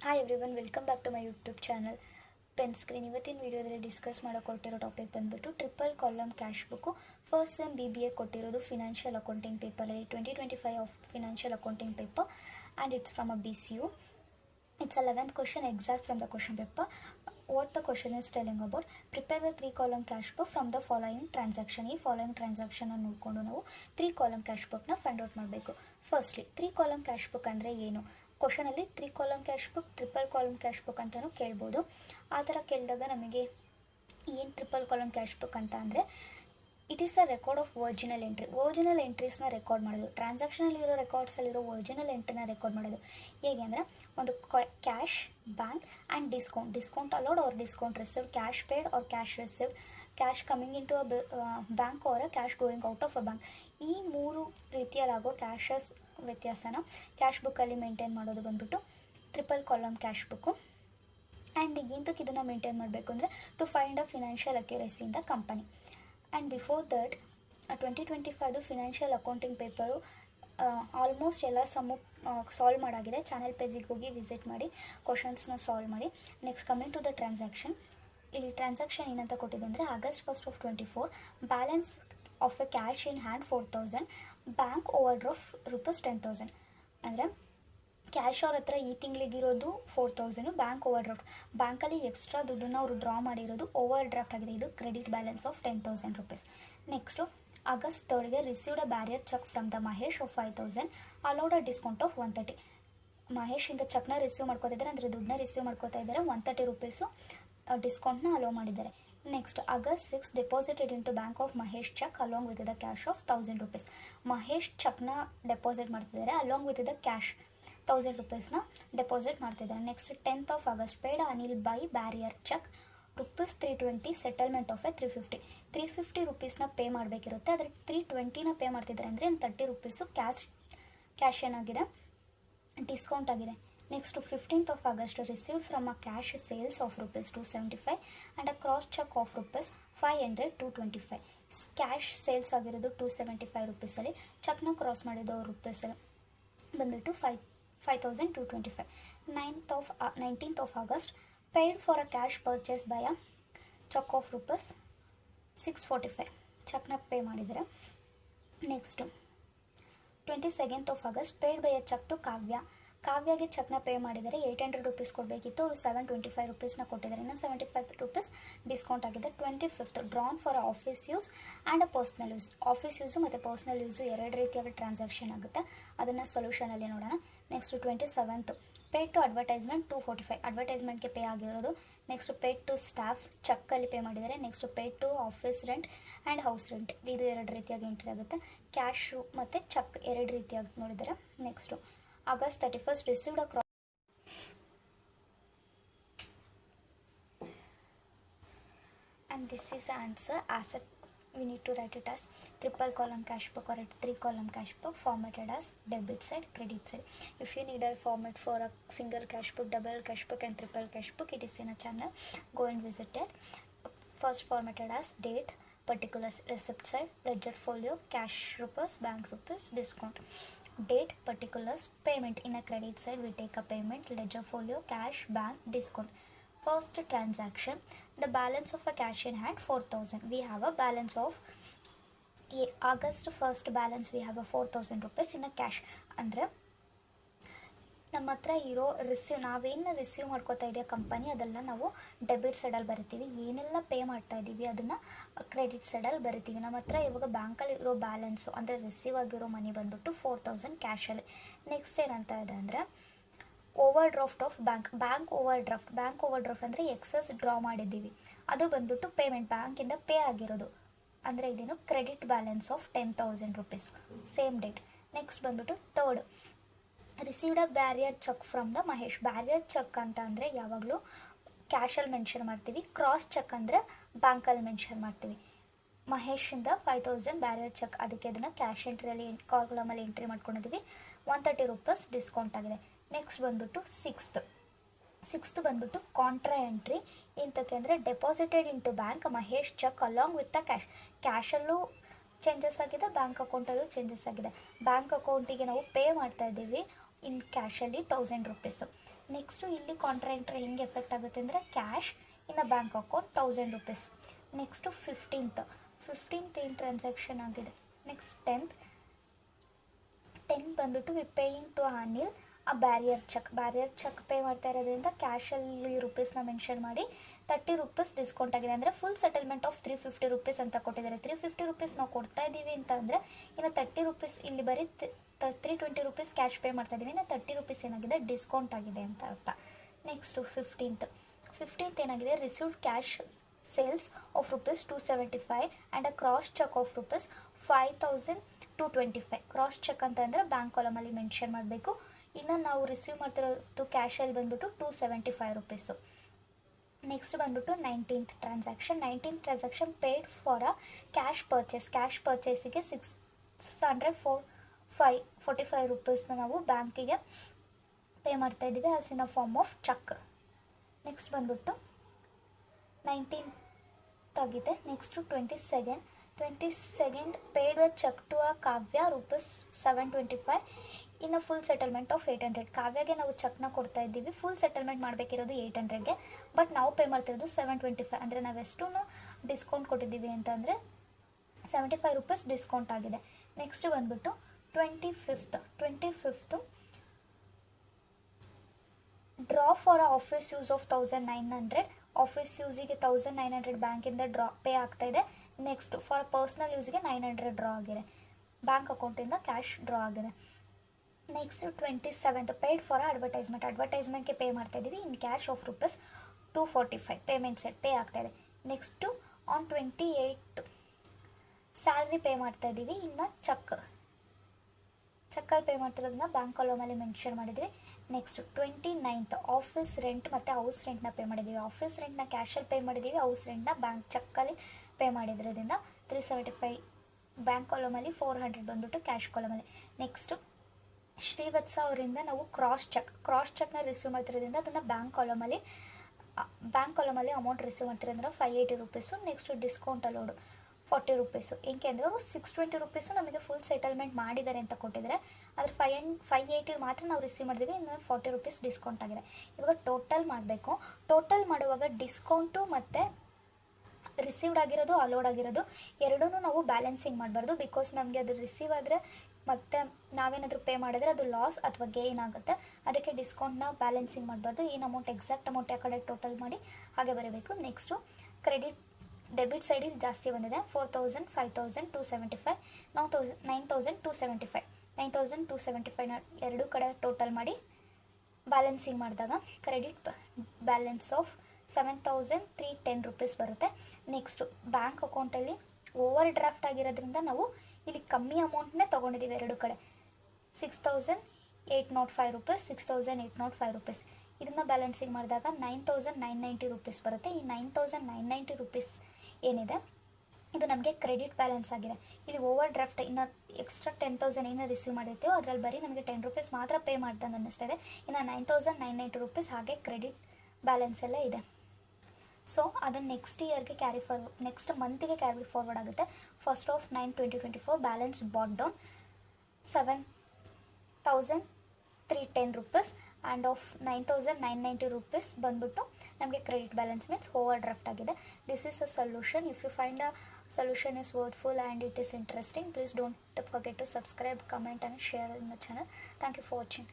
Hi everyone welcome back to my YouTube channel Pen Screen ಇವತ್ತಿನ ವೀಡಿಯೋದಲ್ಲಿ discuss ಮಾಡೋಕೆ ಕೊಟ್ಟಿರೋ ಟಾಪಿಕ್ ಬಂದುಬಿಟ್ಟು triple column cash book first sem B B A ಕೊಟ್ಟಿರೋದು financial accounting ಪೇಪರಲ್ಲಿ twenty twenty five of financial accounting paper and it's from a B C U it's a eleventh question exact from the question paper what the question is telling about prepare the three column cash book from the following transaction ಈ following transaction ನೋಡಿಕೊಂಡು ನಾವು three column cash ಬುಕ್ನ find out ಮಾಡಬೇಕು. Firstly three column cash book ಅಂದರೆ ಏನು? ಕ್ವಶನಲ್ಲಿ three column cash book triple column cash book ಅಂತಲೂ ಕೇಳ್ಬೋದು. ಆ ಥರ ಕೇಳಿದಾಗ ನಮಗೆ ಏನು ಟ್ರಿಪಲ್ ಕಾಲಮ್ ಕ್ಯಾಶ್ ಬುಕ್ ಅಂತ ಅಂದರೆ it is a record of original entry original ಎಂಟ್ರೀಸ್ನ record ಮಾಡೋದು. ಟ್ರಾನ್ಸಾಕ್ಷನಲ್ಲಿರೋ ರೆಕಾರ್ಡ್ಸಲ್ಲಿರೋ ಒರಿಜಿನಲ್ ಎಂಟ್ರಿನ ರೆಕಾರ್ಡ್ ಮಾಡೋದು. ಹೇಗೆ ಅಂದರೆ, ಒಂದು cash bank and discount discount allowed ಅವ್ರ discount received cash paid or cash receive cash coming into a bank ಅವರ cash going out of a bank ಈ ಮೂರು ರೀತಿಯಲ್ಲಾಗೋ ಕ್ಯಾಶಸ್ ವ್ಯತ್ಯಾಸನ ಕ್ಯಾಶ್ ಬುಕ್ಕಲ್ಲಿ ಮೇಂಟೈನ್ ಮಾಡೋದು ಬಂದ್ಬಿಟ್ಟು triple column cash book and ಎಂತಕ್ಕೆ ಇದನ್ನು ಮೇಂಟೈನ್ ಮಾಡಬೇಕು ಅಂದರೆ to find a financial accuracy in the company and before that twenty twenty ಫೈವ್ದು financial accounting paper almost ಎಲ್ಲ ಸಮು ಸಾಲ್ವ್ ಮಾಡಾಗಿದೆ. ಚಾನಲ್ ಪೇಜಿಗೆ ಹೋಗಿ ವಿಸಿಟ್ ಮಾಡಿ ಕ್ವಶನ್ಸ್ನ ಸಾಲ್ವ್ ಮಾಡಿ. Next coming to the transaction ಇಲ್ಲಿ ಟ್ರಾನ್ಸಾಕ್ಷನ್ ಏನಂತ ಕೊಟ್ಟಿದೆ ಅಂದರೆ August first of twenty four balance of a cash in hand four thousand bank overdraft rupees ten thousand ಅಂದರೆ ಕ್ಯಾಶ್ ಅವ್ರ ಹತ್ರ ಈ ತಿಂಗಳಿಗಿರೋದು four thousand bank overdraft ಬ್ಯಾಂಕಲ್ಲಿ ಎಕ್ಸ್ಟ್ರಾ ದುಡ್ಡನ್ನು ಅವರು ಡ್ರಾ ಮಾಡಿರೋದು ಓವರ್ ಡ್ರಾಫ್ಟ್ ಆಗಿದೆ. ಇದು credit balance of ten thousand rupees next August ತರ್ಡ್ಗೆ received a bearer cheque from the Mahesh of five thousand allowed a discount of one thirty ಮಹೇಶಿಂದ ಚೆಕ್ನ receive ಮಾಡ್ಕೋತಾ ಇದ್ದಾರೆ. ಅಂದರೆ ದುಡ್ಡನ್ನ ರಿಸೀವ್ ಮಾಡ್ಕೋತಾ ಇದ್ದಾರೆ. ಒನ್ ತರ್ಟಿ ರುಪೀಸು ಡಿಸ್ಕೌಂಟ್ನ ಅಲೋ ಮಾಡಿದ್ದಾರೆ. Next August six deposited to bank of Mahesh cheque along with the cash of thousand rupees Mahesh ಚಕ್ನ deposit ಮಾಡ್ತಿದ್ದಾರೆ along with the cash thousand ರುಪೀಸ್ನ deposit ಮಾಡ್ತಿದ್ದಾರೆ. Next tenth of August paid Anil by bearer cheque rupees three twenty settlement of a three fifty three fifty ರುಪೀಸ್ನ pay ಮಾಡಬೇಕಿರುತ್ತೆ. ಆದರೆ three ಟ್ವೆಂಟಿನ pay ಮಾಡ್ತಿದ್ದಾರೆ ಅಂದರೆ thirty rupees cash cash ಏನಾಗಿದೆ? Discount ಆಗಿದೆ. Next fifteenth of August receive from a cash sales of rupees two seventy five and a cross cheque of rupees five hundred two twenty five cash sales ಆಗಿರೋದು two seventy five ರುಪೀಸಲ್ಲಿ ಚೆಕ್ನ cross ಮಾಡಿದ್ದು ರುಪೀಸಲ್ಲಿ ಬಂದುಬಿಟ್ಟು five five thousand two twenty five ninth of nineteenth of August paid for a cash purchase by a cheque of rupees six forty five ಚೆಕ್ನ pay ಮಾಡಿದರೆ. Next twenty second of August paid by a cheque to Kavya ಕಾವ್ಯಗೆ ಚೆಕ್ನ pay ಮಾಡಿದರೆ eight hundred rupees ಕೊಡಬೇಕಿತ್ತು. ಅವರು seven twenty five ರುಪೀಸ್ನ ಕೊಟ್ಟಿದ್ದಾರೆ. ಇನ್ನು seventy five rupees discount ಆಗಿದೆ. Twenty fifth drawn for office use and a personal use office use ಮತ್ತು personal use ಎರಡು ರೀತಿಯಾಗಿ ಟ್ರಾನ್ಸಾಕ್ಷನ್ ಆಗುತ್ತೆ. ಅದನ್ನು ಸೊಲ್ಯೂಷನಲ್ಲಿ ನೋಡೋಣ. Next twenty seventh pay to advertisement two forty five ಅಡ್ವರ್ಟೈಸ್ಮೆಂಟ್ಗೆ pay ಆಗಿರೋದು ನೆಕ್ಸ್ಟ್ ಪೇ ಟು ಸ್ಟಾಫ್ ಚೆಕ್ಕಲ್ಲಿ ಪೇ ಮಾಡಿದರೆ next pay to office rent and house rent ಇದು ಎರಡು ರೀತಿಯಾಗಿ ಎಂಟ್ರಿ ಆಗುತ್ತೆ. ಕ್ಯಾಶು ಮತ್ತು ಚೆಕ್ ಎರಡು ರೀತಿಯಾಗಿ ನೋಡಿದ್ದಾರೆ next August 31st received a cross. And this is the answer. Asset we need to write it as triple column cash book or three column cash book formatted as debit side credit side. If you need a format for a single cash book double cash book and triple cash book it is in a channel. Go and visit it. First formatted as date particular receipt side ledger folio cash rupees bank rupees discount date particulars payment. In a credit side we take a payment ledger folio cash bank discount. First transaction the balance of a cash in hand 4000 we have a balance of eh, August 1st balance we have a 4000 rupees in a cash. Andre ನಮ್ಮ ಹತ್ರ ಇರೋ receive ನಾವೇನು receive ಮಾಡ್ಕೋತಾ ಇದೆಯಾ company ಅದೆಲ್ಲ ನಾವು debit ಸೈಡಲ್ಲಿ ಬರಿತೀವಿ. ಏನೆಲ್ಲ ಪೇ ಮಾಡ್ತಾ ಇದ್ದೀವಿ, ಅದನ್ನು ಕ್ರೆಡಿಟ್ ಸೈಡಲ್ಲಿ ಬರಿತೀವಿ. ನಮ್ಮ ಹತ್ರ ಇವಾಗ ಬ್ಯಾಂಕಲ್ಲಿ ಇರೋ ಬ್ಯಾಲೆನ್ಸು ಅಂದರೆ ರಿಸೀವ್ ಆಗಿರೋ ಮನಿ ಬಂದುಬಿಟ್ಟು ಫೋರ್ ತೌಸಂಡ್ ಕ್ಯಾಶಲ್ಲಿ ನೆಕ್ಸ್ಟ್ ಏನಂತ ಇದೆ ಅಂದರೆ overdraft of bank bank overdraft bank overdraft ಅಂದರೆ ಎಕ್ಸಸ್ ಡ್ರಾ ಮಾಡಿದ್ದೀವಿ. ಅದು ಬಂದ್ಬಿಟ್ಟು ಪೇಮೆಂಟ್ ಬ್ಯಾಂಕಿಂದ ಪೇ ಆಗಿರೋದು. ಅಂದರೆ ಇದೇನು credit balance of ten thousand rupees same date next ಬಂದುಬಿಟ್ಟು third received a bearer cheque from the Mahesh bearer cheque ಅಂತ ಅಂದರೆ ಯಾವಾಗಲೂ ಕ್ಯಾಶಲ್ಲಿ ಮೆನ್ಷನ್ ಮಾಡ್ತೀವಿ. ಕ್ರಾಸ್ ಚೆಕ್ ಅಂದರೆ ಬ್ಯಾಂಕಲ್ಲಿ ಮೆನ್ಷನ್ ಮಾಡ್ತೀವಿ. ಮಹೇಶಿಂದ ಫೈವ್ ತೌಸಂಡ್ ಬ್ಯಾರಿಯರ್ ಚೆಕ್ ಅದಕ್ಕೆ ಅದನ್ನು ಕ್ಯಾಶ್ ಎಂಟ್ರಿಯಲ್ಲಿ ಕಾಲಮಲ್ಲಿ ಎಂಟ್ರಿ ಮಾಡ್ಕೊಂಡಿದ್ದೀವಿ ಒನ್ ತರ್ಟಿ ರುಪೀಸ್ ಡಿಸ್ಕೌಂಟ್ ಆಗಿದೆ. ನೆಕ್ಸ್ಟ್ ಬಂದುಬಿಟ್ಟು ಸಿಕ್ಸ್ತ್ ಸಿಕ್ಸ್ತ್ ಬಂದ್ಬಿಟ್ಟು ಕಾಂಟ್ರಾ ಎಂಟ್ರಿ ಇಂಥಕ್ಕೆ ಅಂದರೆ deposited into bank Mahesh cheque along with the cash ಕ್ಯಾಶಲ್ಲೂ changes ಆಗಿದೆ ಬ್ಯಾಂಕ್ ಅಕೌಂಟಲ್ಲೂ ಚೇಂಜಸ್ ಆಗಿದೆ. ಬ್ಯಾಂಕ್ ಅಕೌಂಟಿಗೆ ನಾವು ಪೇ ಮಾಡ್ತಾ ಇದ್ದೀವಿ. ಇನ್ ಕ್ಯಾಶಲ್ಲಿ ತೌಸಂಡ್ ರುಪೀಸು. ನೆಕ್ಸ್ಟು ಇಲ್ಲಿ ಕಾಂಟ್ರಾಕ್ಟ್ರ್ ಹೆಂಗೆ ಎಫೆಕ್ಟ್ ಆಗುತ್ತೆ ಅಂದರೆ ಕ್ಯಾಶ್ ಇನ್ನು bank account thousand rupees. Next fifteenth. Fifteenth ಏನು ಟ್ರಾನ್ಸಾಕ್ಷನ್ ಆಗಿದೆ? Next tenth. ಟೆನ್ ಬಂದ್ಬಿಟ್ಟು we paying to Anil a bearer cheque. Bearer cheque pay ಮಾಡ್ತಾ ಇರೋದ್ರಿಂದ ಕ್ಯಾಶಲ್ಲಿ ರುಪೀಸ್ನ ಮೆನ್ಷನ್ ಮಾಡಿ ತರ್ಟಿ ರುಪೀಸ್ ಡಿಸ್ಕೌಂಟ್ ಆಗಿದೆ ಅಂದರೆ full settlement of three fifty rupees ಅಂತ ಕೊಟ್ಟಿದ್ದಾರೆ. ತ್ರೀ ಫಿಫ್ಟಿ ರುಪೀಸ್ ನಾವು ಕೊಡ್ತಾ ಇದ್ದೀವಿ ಅಂತ ಅಂದರೆ ಇನ್ನು ತರ್ಟಿ ರುಪೀಸ್ ಇಲ್ಲಿ ಬರೀ three twenty rupees cash pay ಮಾಡ್ತಾ ಇದ್ದೀವಿ ತರ್ಟಿ ರುಪೀಸ್ ಏನಾಗಿದೆ? ಡಿಸ್ಕೌಂಟ್ ಆಗಿದೆ ಅಂತ ಅರ್ಥ. ನೆಕ್ಸ್ಟು ಫಿಫ್ಟೀನ್ತ್ ಫಿಫ್ಟೀನ್ತ್ ಏನಾಗಿದೆ? Received cash sales of rupees two seventy five and a cross cheque of rupees five thousand two twenty five cross cheque ಅಂತಂದರೆ bank ಕಾಲಮಲ್ಲಿ mention ಮಾಡಬೇಕು. ಇನ್ನು ನಾವು ರಿಸೀವ್ ಮಾಡ್ತಿರೋದು ಕ್ಯಾಶಲ್ಲಿ ಬಂದುಬಿಟ್ಟು two seventy five rupees next ಬಂದುಬಿಟ್ಟು nineteenth transaction nineteenth transaction paid for a cash purchase cash ಪರ್ಚೇಸಿಗೆ six hundred four ಫೈ ಫೋರ್ಟಿ ಫೈವ್ ರುಪೀಸ್ನ ನಾವು ಬ್ಯಾಂಕಿಗೆ ಪೇ ಮಾಡ್ತಾ ಇದ್ದೀವಿ as in a form of cheque next ಬಂದ್ಬಿಟ್ಟು ನೈನ್ಟೀನ್ತ್ ಆಗಿದೆ. Next twenty second twenty second paid with cheque to ah Kavya rupees seven twenty five ಇನ್ನು full settlement of eight hundred ಕಾವ್ಯಗೆ ನಾವು ಚೆಕ್ನ ಕೊಡ್ತಾ ಇದ್ದೀವಿ. ಫುಲ್ ಸೆಟಲ್ಮೆಂಟ್ ಮಾಡಬೇಕಿರೋದು ಏಯ್ಟ್ ಹಂಡ್ರೆಡ್ಗೆ but ನಾವು ಪೇ ಮಾಡ್ತಿರೋದು ಸೆವೆನ್ ಟ್ವೆಂಟಿ ಫೈವ್ ಅಂದರೆ ನಾವೆಷ್ಟು ಡಿಸ್ಕೌಂಟ್ ಕೊಟ್ಟಿದ್ದೀವಿ ಅಂತಂದರೆ ಸೆವೆಂಟಿ ಫೈವ್ ರುಪೀಸ್ ಡಿಸ್ಕೌಂಟ್ ಆಗಿದೆ. ನೆಕ್ಸ್ಟ್ ಬಂದ್ಬಿಟ್ಟು twenty fifth twenty fifth draw for office use of thousand nine hundred office ಯೂಸಿಗೆ thousand nine hundred ಬ್ಯಾಂಕಿಂದ ಡ್ರಾ ಪೇ ಆಗ್ತಾ ಇದೆ. ನೆಕ್ಸ್ಟ್ ಫಾರ್ ಪರ್ಸ್ನಲ್ ಯೂಸ್ಗೆ ನೈನ್ ಹಂಡ್ರೆಡ್ ಡ್ರಾ ಆಗಿದೆ. ಬ್ಯಾಂಕ್ ಅಕೌಂಟಿಂದ ಕ್ಯಾಶ್ ಡ್ರಾ ಆಗಿದೆ. Next twenty seventh paid for advertisement ಅಡ್ವರ್ಟೈಸ್ಮೆಂಟ್ಗೆ pay ಮಾಡ್ತಾ ಇದ್ದೀವಿ in cash of rupees two forty five payment set pay ಆಗ್ತಾ ಇದೆ. Next on twenty eight salary pay ಮಾಡ್ತಾ ಇದ್ದೀವಿ ಇನ್ನು ಚೆಕ್ ಚೆಕ್ಕಲ್ಲಿ ಪೇ ಮಾಡ್ತಿರೋದನ್ನ ಬ್ಯಾಂಕ್ ಕಾಲಮಲ್ಲಿ ಮೆನ್ಷನ್ ಮಾಡಿದ್ವಿ next twenty ninth office rent ಮತ್ತು ಹೌಸ್ ರೆಂಟ್ನ ಪೇ ಮಾಡಿದ್ದೀವಿ ಆಫೀಸ್ ರೆಂಟ್ನ ಕ್ಯಾಶಲ್ಲಿ ಪೇ ಮಾಡಿದ್ದೀವಿ ಹೌಸ್ ರೆಂಟ್ನ ಬ್ಯಾಂಕ್ ಚೆಕ್ಕಲ್ಲಿ ಪೇ ಮಾಡಿದ್ರದಿಂದ ತ್ರೀ ಸೆವೆಂಟಿ ಫೈವ್ ಬ್ಯಾಂಕ್ ಕಾಲಮಲ್ಲಿ ಫೋರ್ ಹಂಡ್ರೆಡ್ ಬಂದ್ಬಿಟ್ಟು ಕ್ಯಾಶ್ ಕಾಲಮಲ್ಲಿ ನೆಕ್ಸ್ಟು ಶ್ರೀವತ್ಸ ಅವರಿಂದ ನಾವು ಕ್ರಾಸ್ ಚೆಕ್ ಕ್ರಾಸ್ ಚೆಕ್ನ ರಿಸೀವ್ ಮಾಡ್ತಿರೋದ್ರಿಂದ ಅದನ್ನು ಬ್ಯಾಂಕ್ ಕಾಲಮಲ್ಲಿ ಬ್ಯಾಂಕ್ ಕಾಲಮಲ್ಲಿ amount receive ಮಾಡ್ತಿರೋದ್ರಿಂದ five eighty rupees next discount allowed forty rupees ಏಕೆ ಅಂದರೆ ಅವರು ಸಿಕ್ಸ್ ಟ್ವೆಂಟಿ ರುಪೀಸು ನಮಗೆ ಫುಲ್ ಸೆಟಲ್ಮೆಂಟ್ ಮಾಡಿದ್ದಾರೆ ಅಂತ ಕೊಟ್ಟಿದ್ದಾರೆ. ಆದರೆ ಫೈ ಆ್ಯಂಡ್ ಫೈವ್ ಏಯ್ಟಿ ಮಾತ್ರ ನಾವು ರಿಸೀವ್ ಮಾಡಿದ್ವಿ, ಇನ್ನು ಫಾರ್ಟಿ ರುಪೀಸ್ ಡಿಸ್ಕೌಂಟ್ ಆಗಿದೆ. ಇವಾಗ ಟೋಟಲ್ ಮಾಡಬೇಕು. ಟೋಟಲ್ ಮಾಡುವಾಗ ಡಿಸ್ಕೌಂಟು ಮತ್ತು ರಿಸೀವ್ಡ್ ಆಗಿರೋದು ಅಲೋಡ್ ಆಗಿರೋದು ಎರಡೂ ನಾವು ಬ್ಯಾಲೆನ್ಸಿಂಗ್ ಮಾಡಬಾರ್ದು. ಬಿಕಾಸ್ ನಮಗೆ ಅದು ರಿಸೀವ್ ಆದರೆ ಮತ್ತೆ ನಾವೇನಾದರೂ ಪೇ ಮಾಡಿದ್ರೆ ಅದು ಲಾಸ್ ಅಥವಾ ಗೇನ್ ಆಗುತ್ತೆ. ಅದಕ್ಕೆ ಡಿಸ್ಕೌಂಟ್ನ ಬ್ಯಾಲೆನ್ಸಿಂಗ್ ಮಾಡಬಾರ್ದು. ಏನು ಅಮೌಂಟ್ ಎಕ್ಸಾಕ್ಟ್ ಅಮೌಂಟ್ ಯಾಕಡೆ ಟೋಟಲ್ ಮಾಡಿ ಹಾಗೆ ಬರಬೇಕು. ನೆಕ್ಸ್ಟು ಕ್ರೆಡಿಟ್ ಡೆಬಿಟ್ ಸೈಡಿಗೆ ಜಾಸ್ತಿ ಬಂದಿದೆ. Four thousand five thousand two seventy five now thousand nine thousand two seventy five nine thousand two seventy ಫೈವ್ನ ಎರಡೂ ಕಡೆ ಟೋಟಲ್ ಮಾಡಿ ಬ್ಯಾಲೆನ್ಸಿಂಗ್ ಮಾಡಿದಾಗ credit balance of seven thousand three ten rupees ಬರುತ್ತೆ. Next bank ಅಕೌಂಟಲ್ಲಿ overdraft ಆಗಿರೋದ್ರಿಂದ ನಾವು ಇಲ್ಲಿ ಕಮ್ಮಿ ಅಮೌಂಟ್ನೇ ತೊಗೊಂಡಿದ್ದೀವಿ ಎರಡು ಕಡೆ. Six thousand eight nought five rupees six thousand eight nought five rupees ಇದನ್ನು ಬ್ಯಾಲೆನ್ಸಿಂಗ್ ಮಾಡಿದಾಗ nine thousand nine ninety rupees ಬರುತ್ತೆ. ಈ nine thousand nine ninety rupees ಏನಿದೆ? ಇದು ನಮಗೆ ಕ್ರೆಡಿಟ್ ಬ್ಯಾಲೆನ್ಸ್ ಆಗಿದೆ. ಇಲ್ಲಿ ಓವರ್ ಡ್ರಾಫ್ಟ್ ಇನ್ನು ಎಕ್ಸ್ಟ್ರಾ ಟೆನ್ ತೌಸಂಡ್ ಏನೋ ರಿಸೀವ್ ಮಾಡಿರ್ತೀವೋ, ಅದರಲ್ಲಿ ಬರೀ ನಮಗೆ ಟೆನ್ ರುಪೀಸ್ ಮಾತ್ರ ಪೇ ಮಾಡ್ದಂಗೆ ಅನ್ನಿಸ್ತಾ ಇದೆ. ಇನ್ನು nine thousand nine ninety rupees ಹಾಗೆ ಕ್ರೆಡಿಟ್ ಬ್ಯಾಲೆನ್ಸ್ ಎಲ್ಲ ಇದೆ. ಸೊ ಅದನ್ನು ನೆಕ್ಸ್ಟ್ ಇಯರ್ಗೆ ಕ್ಯಾರಿ ಫಾರ್ ನೆಕ್ಸ್ಟ್ ಮಂತಿಗೆ ಕ್ಯಾರಿ ಫಾರ್ವರ್ಡ್ ಆಗುತ್ತೆ. First of nine twenty twenty four balance brought down seven thousand three ten rupees and of nine thousand nine ninety rupees ಬಂದುಬಿಟ್ಟು ನಮಗೆ credit balance means overdraft ಆಗಿದೆ. This is a solution if you find a solution is worthful and it is interesting please don't forget to subscribe comment and share in the channel thank you for watching